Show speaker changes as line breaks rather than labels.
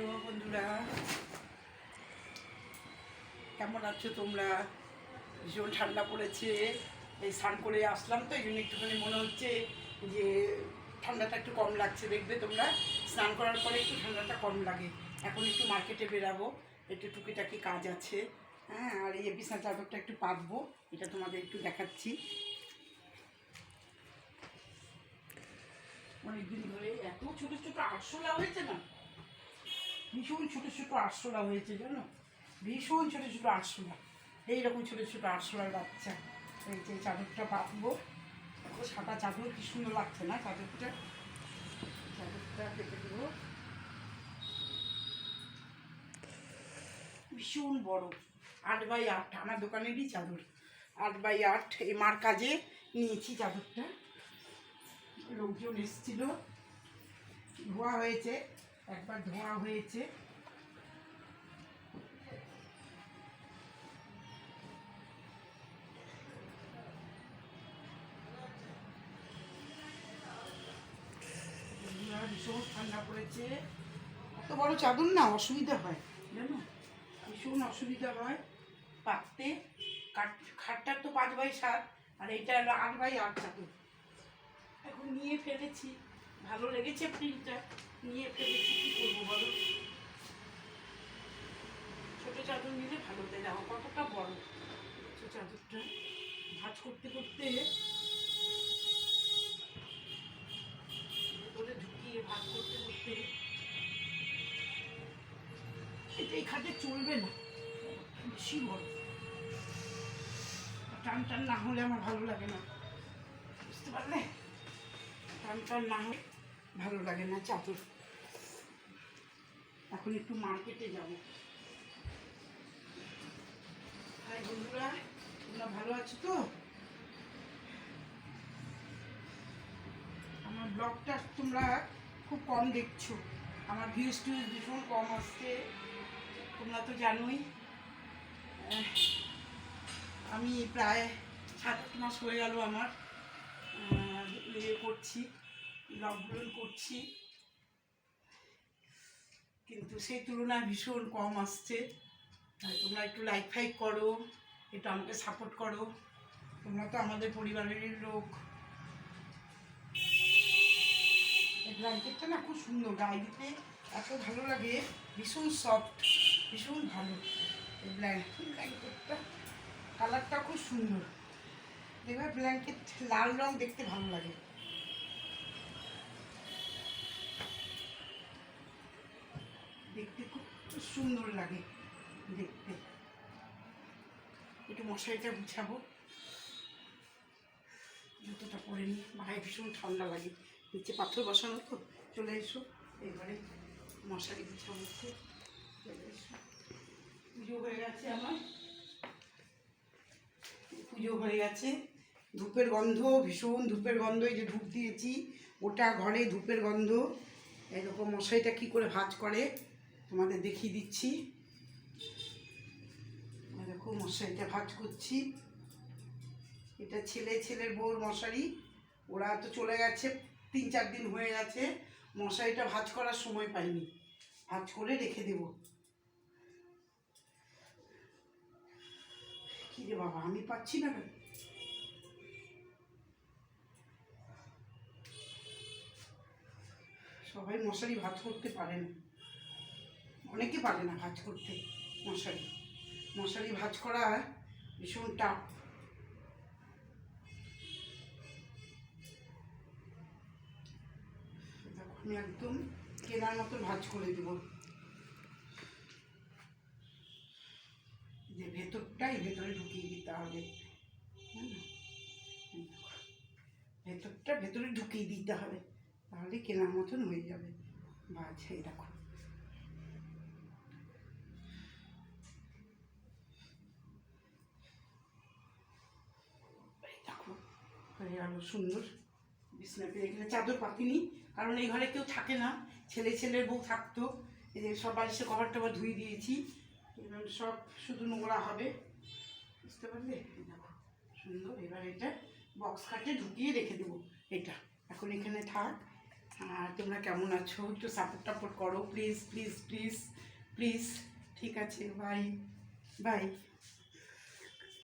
Hello বন্ধুরা। কেমন আছো তোমরা? ভীষণ ঠান্ডা পড়েছে। এই স্নান করে আসলাম তো, এই জন্য একটুখানি মনে হচ্ছে যে ঠান্ডাটা একটু কম লাগছে। দেখবে তোমরা, স্নান করার পরে একটু ঠান্ডাটা কম লাগে। এখন একটু মার্কেটে বেরাবো, একটু টুকিটাকি কাজ আছে। হ্যাঁ আর এই বিছনা চাদরটা একটু পাতবো, এটা তোমাদের একটু দেখাচ্ছি। অনেকদিন ধরে এত ছোটো, ছোট আরশোলা হয়েছে না? ভীষণ ছোট ছোট আরশোলা হয়েছে, জানো? ভীষণ ছোট ছোট আরশোলা। এইরকম ছোট ছোট আরশোলার বাচ্চা। এই যে চাদরটা পাতবো সাদা চাদর, কি সুন্দর লাগছে না চাদরটা? চাদরটা পেতে দেবো। ভীষণ বড়। আট বাই আট, আমার দোকানেরই চাদর। আট বাই আট, এই মার কাজে নিয়েছি চাদরটা। লোকজন এসেছিল। ধোয়া হয়েছে। একবার ধোয়া হয়েছে। ভীষণ ঠান্ডা পড়েছে। এত বড় চাদর না অসুবিধা হয়। জানো? ভীষণ অসুবিধা হয়। পাততে। খাটটার তো পাঁচ বাই সাত আর এইটা আট বাই আট চাদর। এখন নিয়ে ফেলেছি। ভালো লেগেছে প্রিন্টটা নিয়ে ফেলেছি কী করব বলো? ছোটো চাদর নিলে ভালো হতে দেখো কতটা বড়। ছোটো চাদরটা ভাজ করতে করতে ভেতরে ঢুকিয়ে ভাজ করতে করতে এটা এই চলবে না, বেশি বড়। টান টান না হলে আমার ভালো লাগে না। বুঝতে পারলে? টান টান না হলে ভালো লাগে না চাদর। এখন একটু মার্কেটে যাব। হাই বন্ধুরা, তোমরা ভালো আছো তো? আমার ব্লগটা তোমরা খুব কম দেখছ। আমার ভিউজ টিউজ ভীষণ কম আসছে। তোমরা তো জানোই। আমি প্রায় সাত মাস হয়ে গেল আমার ইয়ে করছি। লকডাউন করছি। কিন্তু সেই তুলনায় ভীষণ কম আসছে। তাই তোমরা একটু লাইক ফাইক করো, একটু আমাকে সাপোর্ট করো। তোমরা তো আমাদের পরিবারেরই লোক। ব্ল্যাঙ্কেটটা না খুব সুন্দর, গায়ে দিতে এত ভালো লাগে, ভীষণ সফট ভীষণ ভালো। এই ব্ল্যাঙ্কেট ব্ল্যাঙ্কেটটা কালারটা খুব সুন্দর। দেখবে ব্ল্যাঙ্কেট লাল রং দেখতে ভালো লাগে। সুন্দর লাগে। দেখতে। একটু মশারিটা গুছাবো। জুতোটা পরে নিই গায়ে ভীষণ ঠান্ডা লাগে। নিচে পাথর বসানো তো। চলে এসো। এবারে মশারি গুছাবো চলে এসো। পুজো হয়ে গেছে আমার। পুজো হয়ে গেছে। ধূপের গন্ধ, ভীষণ ধূপের গন্ধ। এই যে ধূপ দিয়েছি ওটা ঘরে ধূপের গন্ধ। এরকম মশারিটা কী করে ভাজ করে? তোমাদের দেখিয়ে দিচ্ছি। দেখো, মশারিটা ভাজ করছি। এটা ছেলে, ছেলের বউর মশারি। ওরা তো চলে গেছে, তিন চার দিন হয়ে গেছে। মশারিটা ভাজ করার সময় পাইনি। ভাজ করে রেখে দেব। কি রে বাবা, আমি পাচ্ছি না? সবাই মশারি ভাত করতে পারে না। অনেকে পারে না ভাজ করতে। মশারি। মশারি ভাজ করা ভীষণ টাফ। আমি একদম কেনার মতো ভাজ করে দেব। যে ভেতরটাই ভেতরে ঢুকিয়ে দিতে হবে। হুম। ভেতরটা ভেতরে ঢুকিয়ে দিতে হবে। তাহলে কেনার মতন হয়ে যাবে। বাজ এই দেখো এই দেখো গেল সুন্দর। বিছনা এখানে চাদর পাতিনি। কারণ এই ঘরে কেউ থাকে না। ছেলে ছেলের বউ থাকতো। এই যে সব বালিশে কভার টভার ধুয়ে দিয়েছি। এবার সব শুধু নোংরা হবে। বুঝতে পারলে? সুন্দর। এবার এটা বক্স কাটে ঢুকিয়ে রেখে দেবো। এটা। এখন এখানে থাক। আর তোমরা কেমন আছো? একটু সাপোর্ট টাপোর্ট করো। প্লিজ প্লিজ প্লিজ প্লিজ ঠিক আছে বাই বাই